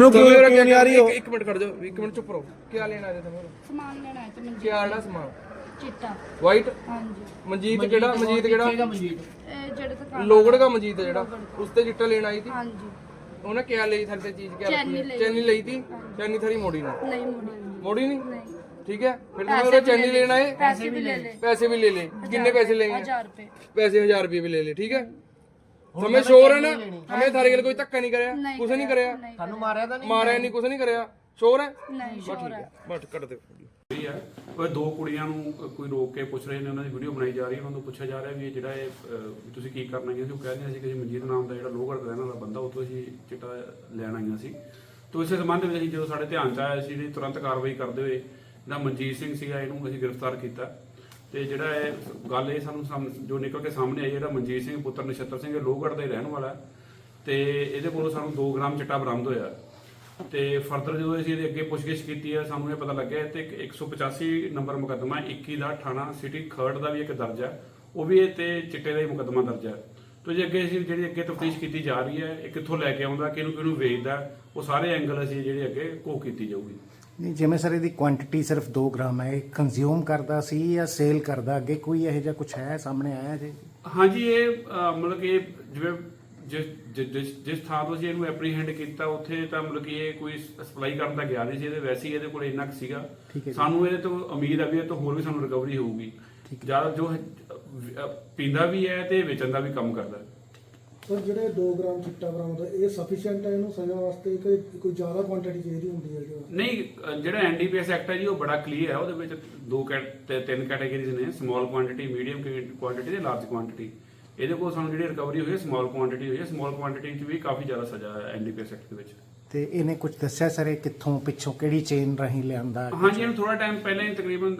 ਤੁਹਾਨੂੰ ਕਿਵੇਂ ਲੱਗਿਆ ਨਹੀਂ ਆ ਰਹੀ ਹੋ? ਇੱਕ ਮਿੰਟ ਖੜ ਜਾਓ ਇੱਕ ਮਿੰਟ ਚੁੱਪ ਰਹੋ। ਕੀ ਲੈਣ ਆਏ ਤੁਹਾਨੂੰ ਸਮਾਨ ਲੈਣਾ ਹੈ ਤੇ ਕੀ ਮਨਜੀਤ ਆੜਾ ਸਮਾਨ? ਚਿੱਟਾ। ਵਾਈਟ ਹਾਂਜੀ। ਮਨਜੀਤ ਕਿਹੜਾ? ਮਨਜੀਤ ਕਿਹੜਾ? ਇਹ ਜਿਹੜੇ ਦੁਕਾਨ ਲੋਗੜਗਾ ਮਨਜੀਤ ਜਿਹੜਾ। ਉਸ ਤੇ ਚਿੱਟਾ ਲੈਣ ਆਈ ਸੀ? ਹਾਂਜੀ। ਉਹਨੇ ਕਿਆ ਲਈ ਥੱਲੇ ਤੇ ਚੀਜ਼ ਕਿਆ ਚੈਨੀ ਲਈ। ਚੈਨੀ ਲਈ ਸੀ? ਚੈਨੀ ਥਰੀ ਮੋੜੀ ਨਾ? ਨਹੀਂ ਮੁੜੀ ਮੋੜੀ ਨਹੀਂ? ਨਹੀਂ। ਠੀਕ ਹੈ। ਫਿਰ ਤੁਸੀਂ ਉਹਦਾ ਚੈਨੀ ਲੈਣ ਆਏ? ਪੈਸੇ ਵੀ ਲੈ ਲੈ ਪੈਸੇ ਵੀ ਲੈ ਲਏ। ਕਿੰਨੇ ਪੈਸੇ ਲੈਣੇ 1000 ਰੁਪਏ। ਪੈਸੇ 1000 ਰੁਪਏ ਵੀ ਲੈ ਲਏ ਠੀਕ ਹੈ? ਹਮੇ ਸ਼ੋਰ ਹੈ ਨਾ ਹਮੇ ਥਾਰੇ ਕੋਲ ਕੋਈ ਧੱਕਾ ਨਹੀਂ ਕਰਿਆ ਨਹੀਂ ਕੁਛ ਨਹੀਂ ਕਰਿਆ ਸਾਨੂੰ ਮਾਰਿਆ ਤਾਂ ਨਹੀਂ ਮਾਰਿਆ ਨਹੀਂ ਕੁਛ ਨਹੀਂ ਕਰਿਆ। ਸ਼ੋਰ ਹੈ? ਨਹੀਂ ਸ਼ੋਰ ਹੈ। ਬਟ ਕੱਟ ਦੇ ਇਹ ਹੈ ਉਹ ਦੋ ਕੁੜੀਆਂ ਨੂੰ ਕੋਈ ਰੋਕ ਕੇ ਪੁੱਛ ਰਹੇ ਨੇ ਉਹਨਾਂ ਦੀ ਵੀਡੀਓ ਬਣਾਈ ਜਾ ਰਹੀ ਹੈ ਉਹਨਾਂ ਨੂੰ ਪੁੱਛਿਆ ਜਾ ਰਿਹਾ ਵੀ ਇਹ ਜਿਹੜਾ ਇਹ ਅਹ, ਤੁਸੀਂ ਕੀ ਕਰਨ ਆਈਆਂ ਸੀ ਉਹ ਕਹਿ ਰਹੀਆਂ ਸੀ ਕਿ ਜੀ ਮਨਜੀਤ ਨਾਮ ਦਾ ਜਿਹੜਾ ਲੋਹਗੜ੍ਹ ਦਾ ਰਹਿਣ ਵਾਲਾ ਬੰਦਾ ਉਹ ਤੋਂ ਅਸੀਂ ਚਿੱਟਾ ਲੈਣ ਆਈਆਂ ਸੀ। ਤੋਂ ਇਸੇ ਸੰਬੰਧ ਵਿੱਚ ਅਸੀਂ ਜਦੋਂ ਸਾਡੇ ਧਿਆਨ ਚ ਆਇਆ ਸੀ ਜਿਹੜੀ ਤੁਰੰਤ ਕਾਰਵਾਈ ਕਰਦੇ ਹੋਏ ਜਿਹੜਾ ਮਨਜੀਤ ਸਿੰਘ ਸੀਗਾ ਇਹਨੂੰ ਅਸੀਂ ਗ੍ਰਿਫਤਾਰ ਕੀਤਾ। ਤੇ ਜਿਹੜਾ ਇਹ ਗੱਲ ਇਹ ਸਾਨੂੰ ਸਾਹਮ- ਜੋ ਨਿਕਲ ਕੇ ਸਾਹਮਣੇ ਆਈ, ਜਿਹੜਾ ਮਨਜੀਤ ਸਿੰਘ, ਪੁੱਤਰ ਨਛੱਤਰ ਸਿੰਘ, ਇਹ ਲੋਹਗੜ੍ਹ ਦਾ ਹੀ ਰਹਿਣ ਵਾਲਾ ਹੈ। ਤੇ ਇਹਦੇ ਕੋਲੋਂ ਸਾਨੂੰ 2 ਗ੍ਰਾਮ ਚਿੱਟਾ ਬਰਾਮਦ ਹੋਇਆ। ਤੇ ਫਰਦਰ ਜਦੋਂ ਅਸੀਂ ਇਹਦੇ ਅੱਗੇ ਪੁੱਛਗਿੱਛ ਕੀਤੀ ਹੈ, ਸਾਨੂੰ ਇਹ ਪਤਾ ਲੱਗਿਆ ਤੇ ਇੱਕ 185 ਨੰਬਰ ਮੁਕੱਦਮਾ 21 ਦਾ ਥਾਣਾ ਸਿਟੀ ਖਰੜ ਦਾ ਵੀ ਇੱਕ ਦਰਜ ਹੈ। ਉਹ ਵੀ ਇਹ ਤੇ ਚਿੱਟੇ ਦਾ ਹੀ ਮੁਕੱਦਮਾ ਦਰਜ ਹੈ। ਤੋ ਜੇ ਅੱਗੇ ਅਸੀਂ ਜਿਹੜੀ ਅੱਗੇ ਤਫਤੀਸ਼ ਕੀਤੀ ਜਾ ਰਹੀ ਹੈ, ਇਹ ਕਿੱਥੋਂ ਲੈ ਕੇ ਆਉਂਦਾ ਕਿਹਨੂੰ ਕਿਹਨੂੰ ਵੇਚਦਾ, ਉਹ ਸਾਰੇ ਐਂਗਲ ਅਸੀਂ ਜਿਹੜੇ ਅੱਗੇ ਘੋਖ ਕੀਤੀ ਜਾਊਗੀ। ਨਹੀਂ ਜਿਵੇਂ ਸਰ ਇਹਦੀ ਕੁਆਂਟੀਟੀ ਸਿਰਫ 2 ਗ੍ਰਾਮ ਹੈ ਇਹ ਕੰਜ਼ਿਊਮ ਕਰਦਾ ਸੀ ਜਾਂ ਸੇਲ ਕਰਦਾ ਅੱਗੇ ਕੋਈ ਇਹੋ ਜਿਹਾ ਕੁਝ ਹੈ ਸਾਹਮਣੇ ਆਇਆ ਜੀ? ਹਾਂਜੀ ਇਹ ਮਤਲਬ ਕਿ ਜਿਵੇਂ ਜਿਸ ਜਿਸ- ਜਿਸ ਜਿਸ ਥਾਂ ਤੋਂ ਅਸੀਂ ਇਹਨੂੰ ਐਪਰੀਹੈਂਡ ਕੀਤਾ ਉੱਥੇ ਤਾਂ ਮਤਲਬ ਕਿ ਇਹ ਕੋਈ ਸਪਲਾਈ ਕਰਨ ਦਾ ਗਿਆ ਨਹੀਂ ਸੀ ਇਹਦੇ ਵੈਸੇ ਹੀ ਇਹਦੇ ਕੋਲ ਇੰਨਾ ਕੁ ਸੀਗਾ। ਠੀਕ ਹੈ ਜੀ। ਸਾਨੂੰ ਇਹਦੇ ਤੋਂ ਉਮੀਦ ਹੈ ਵੀ ਇਹ ਤੋਂ ਹੋਰ ਵੀ ਸਾਨੂੰ ਰਿਕਵਰੀ ਹੋਊਗੀ। ਜ਼ਿਆਦਾ ਜੋ ਹੈ, ਪੀਂਦਾ ਵੀ ਹੈ ਤੇ ਵੇਚਣ ਦਾ ਵੀ ਕੰਮ ਕਰਦਾ। ਹੈ ਸਰ ਜਿਹੜੇ 2 ਗ੍ਰਾਮ ਚਿੱਟਾ ਬਰਾਮਦ ਹੈ ਇਹ ਸਫੀਸ਼ੀਐਂਟ ਹੈ ਇਹਨੂੰ ਸਜ਼ਾ ਵਾਸਤੇ ਕਿ ਕੋਈ ਜ਼ਿਆਦਾ ਕੁਆਂਟੀਟੀ ਚਾਹੀਦੀ ਹੁੰਦੀ ਹੈ ਜੀ ਨਹੀਂ ਜਿਹੜਾ ਐਨਡੀਪੀਐਸ ਐਕਟ ਹੈ ਜੀ ਉਹ ਬੜਾ ਕਲੀਅਰ ਹੈ ਉਹਦੇ ਵਿੱਚ ਦੋ ਤੇ ਤਿੰਨ ਕੈਟਾਗਰੀਜ਼ ਨੇ ਸਮਾਲ ਕੁਆਂਟੀਟੀ ਮੀਡੀਅਮ ਕੁਆਂਟੀਟੀ ਤੇ ਲਾਰਜ ਕੁਆਂਟੀਟੀ ਇਹਦੇ ਕੋਲ ਸਾਨੂੰ ਜਿਹੜੀ ਰਿਕਵਰੀ ਹੋਈ ਹੈ ਸਮਾਲ ਕੁਆਂਟੀਟੀ ਹੋਈ ਹੈ ਸਮਾਲ ਕੁਆਂਟੀਟੀ 'ਚ ਵੀ ਕਾਫੀ ਜ਼ਿਆਦਾ ਸਜ਼ਾ ਹੈ ਐਨਡੀਪੀਐਸ ਐਕਟ ਦੇ ਵਿੱਚ। ਤੇ ਇਹਨੇ ਕੁਝ ਦੱਸਿਆ ਸਰ ਇਹ ਕਿੱਥੋਂ ਪਿੱਛੋਂ ਕਿਹੜੀ ਚੇਨ ਰਾਹੀਂ ਲਿਆਂਦਾ? ਹਾਂਜੀ ਇਹਨੂੰ ਥੋੜਾ ਟਾਈਮ ਪਹਿਲਾਂ ਹੀ ਤਕਰੀਬਨ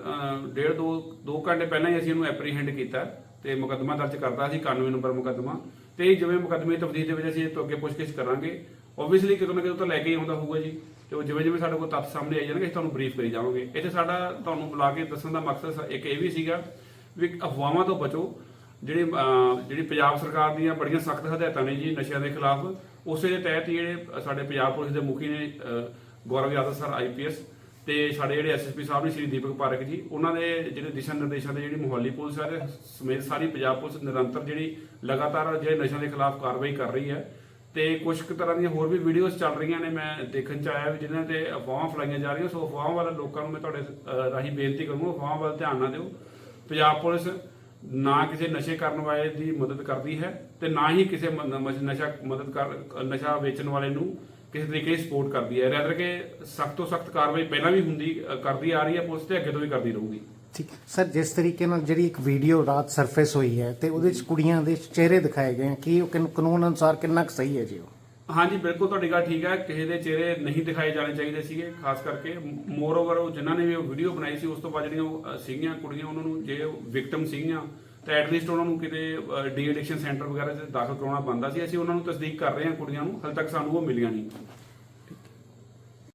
ਡੇਢ ਦੋ ਦੋ ਘੰਟੇ ਪਹਿਲਾਂ ਹੀ ਅਸੀਂ ਇਹਨੂੰ ਐਪਰੀਹੈਂਡ ਕੀਤਾ ਤੇ ਮੁਕੱਦਮਾ ਦਰਜ ਕਰਤਾ ਸੀ 91 ਨੰਬਰ ਮੁਕੱਦਮਾ। ਤੇ ਜਿਵੇਂ ਮੁਕੱਦਮੇ ਤਬਦੀਲ ਦੇ ਵਿੱਚ ਅਸੀਂ ਇਹ ਤੋਂ ਅੱਗੇ ਪੁੱਛਗਿੱਛ ਕਰਾਂਗੇ। ਓਬਵੀਅਸਲੀ ਕਿਤੇ ਨਾ ਕਿਤੇ ਤਾਂ ਲੈ ਕੇ ਹੀ ਆਉਂਦਾ ਹੋਊਗਾ ਜੀ। ਤੇ ਉਹ ਜਿਵੇਂ ਜਿਵੇਂ ਸਾਡੇ ਕੋਲ ਤੱਥ ਸਾਹਮਣੇ ਆਈ ਜਾਣਗੇ, ਅਸੀਂ ਤੁਹਾਨੂੰ ਬਰੀਫ ਕਰੀ ਜਾਵਾਂਗੇ। ਇੱਥੇ ਸਾਡਾ ਤੁਹਾਨੂੰ ਬੁਲਾ ਕੇ ਦੱਸਣ ਦਾ ਮਕਸਦ ਇੱਕ ਇਹ ਵੀ ਸੀਗਾ ਵੀ ਅਫਵਾਹਾਂ ਤੋਂ ਬਚੋ। ਜਿਹੜੀ ਜਿਹੜੀ ਪੰਜਾਬ ਸਰਕਾਰ ਦੀਆਂ ਬੜੀਆਂ ਸਖਤ ਹਦਾਇਤਾਂ ਨੇ ਜੀ ਨਸ਼ਿਆਂ ਦੇ ਖਿਲਾਫ, ਉਸੇ ਦੇ ਤਹਿਤ ਹੀ ਜਿਹੜੇ ਸਾਡੇ ਪੰਜਾਬ ਪੁਲਿਸ ਦੇ ਮੁਖੀ ਨੇ ਗੌਰਵ ਯਾਦਵ ਸਰ ਆਈਪੀਐਸ ਤੇ ਸਾਡੇ ਜਿਹੜੇ ਐਸਐਸਪੀ ਸਾਹਿਬ ਨੇ, ਸ਼੍ਰੀ ਦੀਪਕ ਪਾਰਕ ਜੀ, ਉਹਨਾਂ ਦੇ ਜਿਹੜੇ ਦਿਸ਼ਾ ਨਿਰਦੇਸ਼ਾਂ ਦੇ ਜਿਹੜੀ ਮੁਹੱਲੀ ਪੁਲਿਸ ਹੈ ਸਮੇਤ ਸਾਰੀ ਪੰਜਾਬ ਪੁਲਿਸ ਨਿਰੰਤਰ ਜਿਹੜੀ ਲਗਾਤਾਰ ਜਿਹੜੇ ਨਸ਼ਿਆਂ ਦੇ ਖਿਲਾਫ ਕਾਰਵਾਈ ਕਰ ਰਹੀ ਹੈ। ਤੇ ਕੁਝ ਕੁ ਤਰ੍ਹਾਂ ਦੀਆਂ ਹੋਰ ਵੀ ਵੀਡੀਓਜ਼ ਚੱਲ ਰਹੀਆਂ ਨੇ, ਮੈਂ ਦੇਖਣ ਚ ਆਇਆ ਵੀ ਜਿਨ੍ਹਾਂ ਤੇ ਅਫਵਾਹਾਂ ਫਲਾਈਆਂ ਜਾ ਰਹੀਆਂ, ਸੋ ਅਫਵਾਹਾਂ ਵਾਲੇ ਲੋਕਾਂ ਨੂੰ ਮੈਂ ਤੁਹਾਡੇ ਰਾਹੀਂ ਬੇਨਤੀ ਕਰੂੰਗਾ, ਅਫਵਾਹਾਂ ਵੱਲ ਧਿਆਨ ਨਾ ਦਿਓ। ਪੰਜਾਬ ਪੁਲਿਸ ਨਾ ਕਿਸੇ ਨਸ਼ੇ ਕਰਨ ਵਾਲੇ ਦੀ ਮਦਦ ਕਰਦੀ ਹੈ ਤੇ ਨਾ ਹੀ ਕਿਸੇ ਨਸ਼ਾ ਮਦਦ ਕਰ, ਨਸ਼ਾ ਵੇਚਣ ਵਾਲੇ ਨੂੰ ਕਿਸੇ ਤਰੀਕੇ ਦੀ ਸਪੋਰਟ ਕਰਦੀ ਹੈ ਰੈਦਰ ਕਿ ਸਖਤ ਤੋਂ ਸਖਤ ਕਾਰਵਾਈ ਪਹਿਲਾਂ ਵੀ ਹੁੰਦੀ ਕਰਦੀ ਆ ਰਹੀ ਹੈ ਪੁਲਿਸ ਤੇ ਅੱਗੇ ਤੋਂ ਵੀ ਕਰਦੀ ਰਹੂਗੀ। ਠੀਕ। ਸਰ ਜਿਸ ਤਰੀਕੇ ਨਾਲ ਜਿਹੜੀ ਇੱਕ ਵੀਡੀਓ ਰਾਤ ਸਰਫੇਸ ਹੋਈ ਹੈ ਤੇ ਉਹਦੇ ਵਿੱਚ ਕੁੜੀਆਂ ਦੇ ਚਿਹਰੇ ਦਿਖਾਏ ਗਏ ਕੀ ਉਹ ਕਾਨ- ਕਾਨੂੰਨ ਅਨੁਸਾਰ ਕਿੰਨਾ ਕੁ ਸਹੀ ਹੈ ਜੀ ਉਹ? ਹਾਂਜੀ ਬਿਲਕੁਲ ਤੁਹਾਡੀ ਗੱਲ ਠੀਕ ਹੈ। ਕਿਸੇ ਦੇ ਚਿਹਰੇ ਨਹੀਂ ਦਿਖਾਏ ਜਾਣੇ ਚਾਹੀਦੇ ਸੀਗੇ ਖਾਸ ਕਰਕੇ ਮੋਰ ਓਵਰ ਉਹ ਜਿਨ੍ਹਾਂ ਨੇ ਵੀ ਉਹ ਵੀਡੀਓ ਬਣਾਈ ਸੀ ਉਸ ਤੋਂ ਬਾਅਦ ਜਿਹੜੀਆਂ ਉਹ, ਸੀਗੀਆਂ ਕੁੜੀਆਂ ਉਹਨਾਂ ਨੂੰ ਜੇ ਵਿਕਟਮ ਸੀਗੀਆਂ ਤਾਂ ਐਟਲੀਸਟ ਉਹਨਾਂ ਨੂੰ ਕਿਤੇ ਡੀ ਐਡਿਕਸ਼ਨ ਸੈਂਟਰ ਵਗੈਰਾ 'ਚ ਦਾਖਲ ਕਰਾਉਣਾ ਬੰਦਾ ਸੀ। ਅਸੀਂ ਉਹਨਾਂ ਨੂੰ ਤਸਦੀਕ ਕਰ ਰਹੇ ਹਾਂ ਕੁੜੀਆਂ ਨੂੰ। ਹਾਲੇ ਤੱਕ ਸਾਨੂੰ ਉਹ ਮਿਲੀਆਂ ਨਹੀਂ।